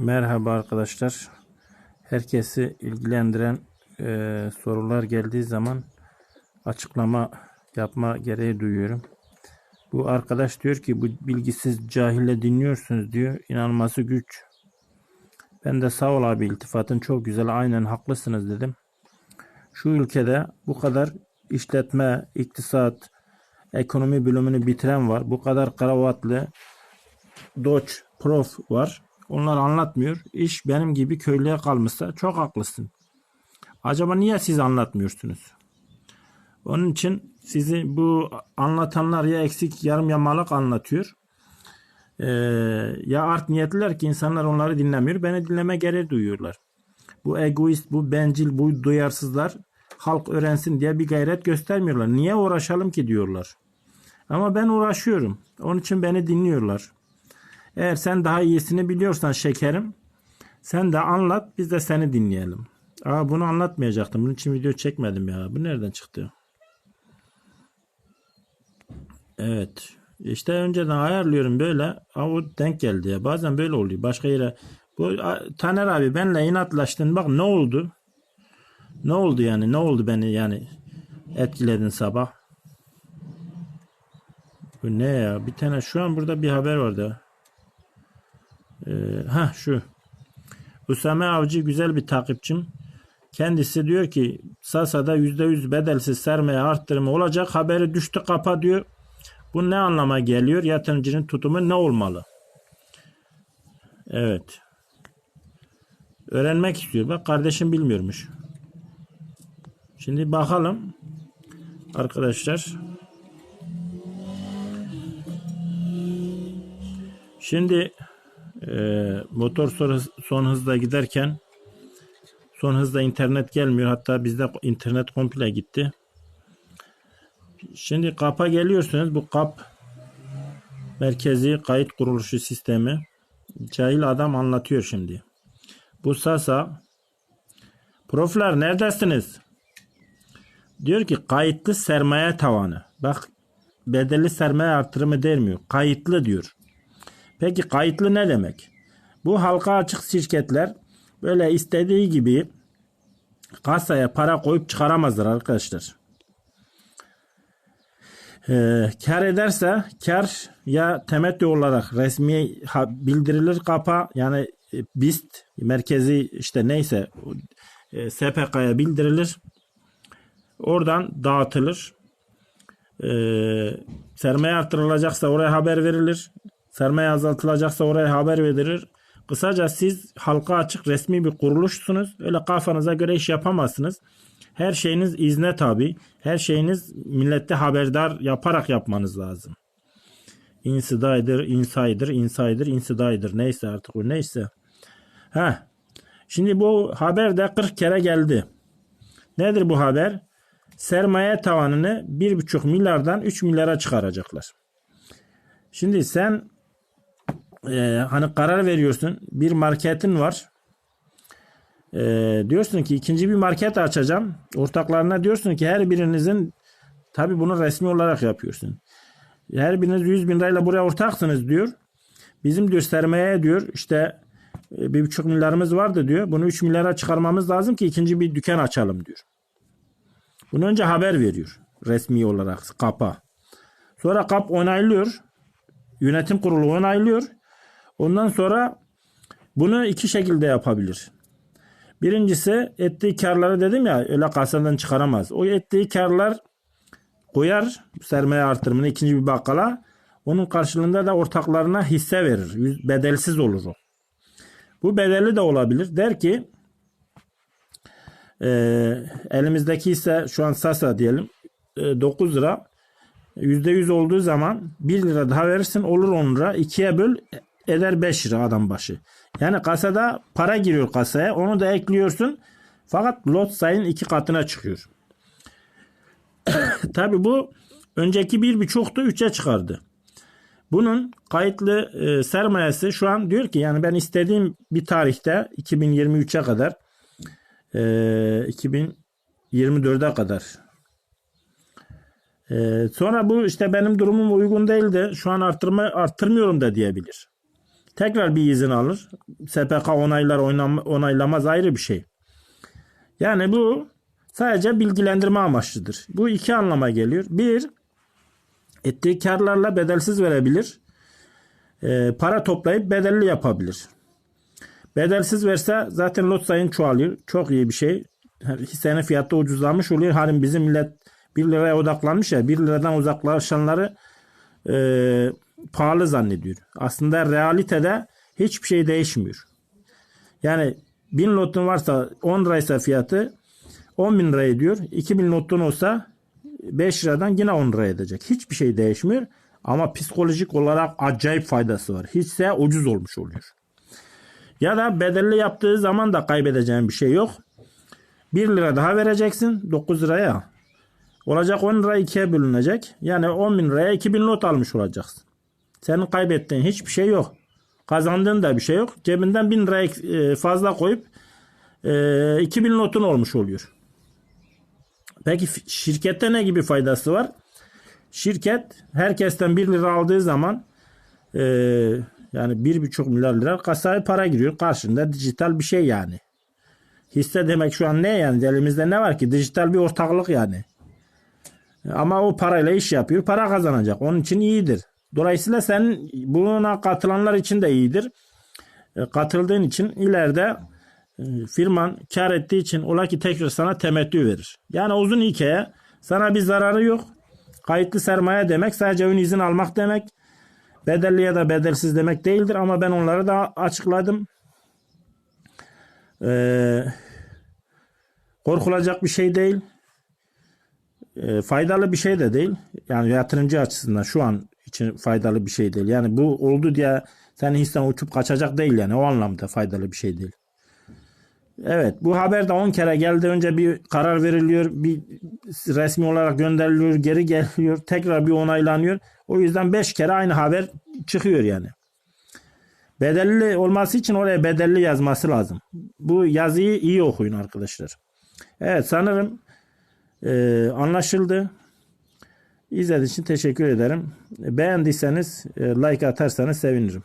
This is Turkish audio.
Merhaba arkadaşlar. Herkesi ilgilendiren e, sorular geldiği zaman açıklama yapma gereği duyuyorum. Bu arkadaş diyor ki bu bilgisiz cahille dinliyorsunuz diyor. İnanması güç. Ben de sağ ol abi iltifatın çok güzel aynen haklısınız dedim. Şu ülkede bu kadar işletme, iktisat, ekonomi bölümünü bitiren var. Bu kadar kravatlı, doç, prof var. Onlar anlatmıyor. İş benim gibi köylüye kalmışsa çok haklısın. Acaba niye siz anlatmıyorsunuz? Onun için sizi bu anlatanlar ya eksik yarım yamalak anlatıyor. Ee, ya art niyetliler ki insanlar onları dinlemiyor. Beni dinleme gereği duyuyorlar. Bu egoist, bu bencil, bu duyarsızlar halk öğrensin diye bir gayret göstermiyorlar. Niye uğraşalım ki diyorlar. Ama ben uğraşıyorum. Onun için beni dinliyorlar. Eğer sen daha iyisini biliyorsan şekerim sen de anlat biz de seni dinleyelim. Aa bunu anlatmayacaktım. Bunun için video çekmedim ya. Bu nereden çıktı? Evet. İşte önceden ayarlıyorum böyle. Aa, o denk geldi ya. Bazen böyle oluyor. Başka yere. Bu Taner abi benle inatlaştın. Bak ne oldu? Ne oldu yani? Ne oldu beni yani etkiledin sabah? Bu ne ya? Bir tane şu an burada bir haber vardı. Ee, ha şu. Usame Avcı güzel bir takipçim. Kendisi diyor ki Sasa'da %100 bedelsiz sermaye arttırımı olacak. Haberi düştü kapa diyor. Bu ne anlama geliyor? Yatırımcının tutumu ne olmalı? Evet. Öğrenmek istiyor. Bak kardeşim bilmiyormuş. Şimdi bakalım. Arkadaşlar. Şimdi e, motor son, son hızda giderken son hızda internet gelmiyor. Hatta bizde internet komple gitti. Şimdi kapa geliyorsunuz. Bu kap merkezi kayıt kuruluşu sistemi. Cahil adam anlatıyor şimdi. Bu Sasa Proflar neredesiniz? Diyor ki kayıtlı sermaye tavanı. Bak bedelli sermaye artırımı demiyor. Kayıtlı diyor. Peki kayıtlı ne demek? Bu halka açık şirketler böyle istediği gibi kasaya para koyup çıkaramazlar arkadaşlar. Ee, kar ederse kar ya temettü olarak resmi bildirilir kapa yani e, BIST merkezi işte neyse e, SPK'ya bildirilir. Oradan dağıtılır. Ee, sermaye artırılacaksa oraya haber verilir. Sermaye azaltılacaksa oraya haber verilir. Kısaca siz halka açık resmi bir kuruluşsunuz. Öyle kafanıza göre iş yapamazsınız. Her şeyiniz izne tabi. Her şeyiniz millette haberdar yaparak yapmanız lazım. Insider, insider, insider, insider neyse artık o neyse. Ha. Şimdi bu haber de 40 kere geldi. Nedir bu haber? Sermaye tavanını 1,5 milyardan 3 milyara çıkaracaklar. Şimdi sen e, hani karar veriyorsun. Bir marketin var. E, diyorsun ki ikinci bir market açacağım. Ortaklarına diyorsun ki her birinizin tabi bunu resmi olarak yapıyorsun. Her biriniz 100 bin lirayla buraya ortaksınız diyor. Bizim sermaye diyor işte e, bir buçuk milyarımız vardı diyor. Bunu 3 milyara çıkarmamız lazım ki ikinci bir dükkan açalım diyor. Bunu önce haber veriyor. Resmi olarak kapa. Sonra kap onaylıyor. Yönetim kurulu onaylıyor. Ondan sonra bunu iki şekilde yapabilir. Birincisi ettiği karları dedim ya öyle kasadan çıkaramaz. O ettiği karlar koyar sermaye artırımını ikinci bir bakkala. Onun karşılığında da ortaklarına hisse verir. Bedelsiz olur o. Bu bedelli de olabilir. Der ki e, elimizdeki hisse şu an Sasa diyelim e, 9 lira %100 olduğu zaman 1 lira daha verirsin olur 10 lira. 2'ye böl eder 5 lira adam başı. Yani kasada para giriyor kasaya. Onu da ekliyorsun. Fakat lot sayın iki katına çıkıyor. Tabi bu önceki bir birçoktu 3'e çıkardı. Bunun kayıtlı e, sermayesi şu an diyor ki yani ben istediğim bir tarihte 2023'e kadar e, 2024'e kadar e, sonra bu işte benim durumum uygun değil de şu an arttırma arttırmıyorum da diyebilir. Tekrar bir izin alır. SPK onaylar onaylamaz ayrı bir şey. Yani bu sadece bilgilendirme amaçlıdır. Bu iki anlama geliyor. Bir, ettiği karlarla bedelsiz verebilir. Ee, para toplayıp bedelli yapabilir. Bedelsiz verse zaten lot sayın çoğalıyor. Çok iyi bir şey. Hissenin fiyatı ucuzlamış oluyor. Hani bizim millet 1 liraya odaklanmış ya 1 liradan uzaklaşanları e, pahalı zannediyor. Aslında realitede hiçbir şey değişmiyor. Yani 1000 lotun varsa 10 liraysa fiyatı 10 bin lira ediyor. 2000 lotun olsa 5 liradan yine 10 lira edecek. Hiçbir şey değişmiyor. Ama psikolojik olarak acayip faydası var. Hisse ucuz olmuş oluyor. Ya da bedelli yaptığı zaman da kaybedeceğin bir şey yok. 1 lira daha vereceksin 9 liraya. Olacak 10 lira ikiye bölünecek. Yani 10 bin liraya 2000 lot almış olacaksın. Senin kaybettiğin hiçbir şey yok. Kazandığın da bir şey yok. Cebinden 1000 lira e, fazla koyup e, 2000 lotun olmuş oluyor. Peki şirkette ne gibi faydası var? Şirket herkesten 1 lira aldığı zaman e, yani 1,5 milyar lira kasaya para giriyor. Karşında dijital bir şey yani. Hisse demek şu an ne yani? Elimizde ne var ki? Dijital bir ortaklık yani. Ama o parayla iş yapıyor. Para kazanacak. Onun için iyidir. Dolayısıyla sen buna katılanlar için de iyidir. E, Katıldığın için ileride e, firman kar ettiği için ola ki tekrar sana temettü verir. Yani uzun hikaye sana bir zararı yok. Kayıtlı sermaye demek sadece ön izin almak demek. Bedelli ya da bedelsiz demek değildir ama ben onları da açıkladım. Ee, korkulacak bir şey değil. Ee, faydalı bir şey de değil. Yani yatırımcı açısından şu an için faydalı bir şey değil. Yani bu oldu diye senin hissen uçup kaçacak değil yani. O anlamda faydalı bir şey değil. Evet bu haber de 10 kere geldi. Önce bir karar veriliyor. Bir resmi olarak gönderiliyor. Geri geliyor. Tekrar bir onaylanıyor. O yüzden 5 kere aynı haber çıkıyor yani. Bedelli olması için oraya bedelli yazması lazım. Bu yazıyı iyi okuyun arkadaşlar. Evet sanırım e, anlaşıldı. İzlediğiniz için teşekkür ederim. Beğendiyseniz e, like atarsanız sevinirim.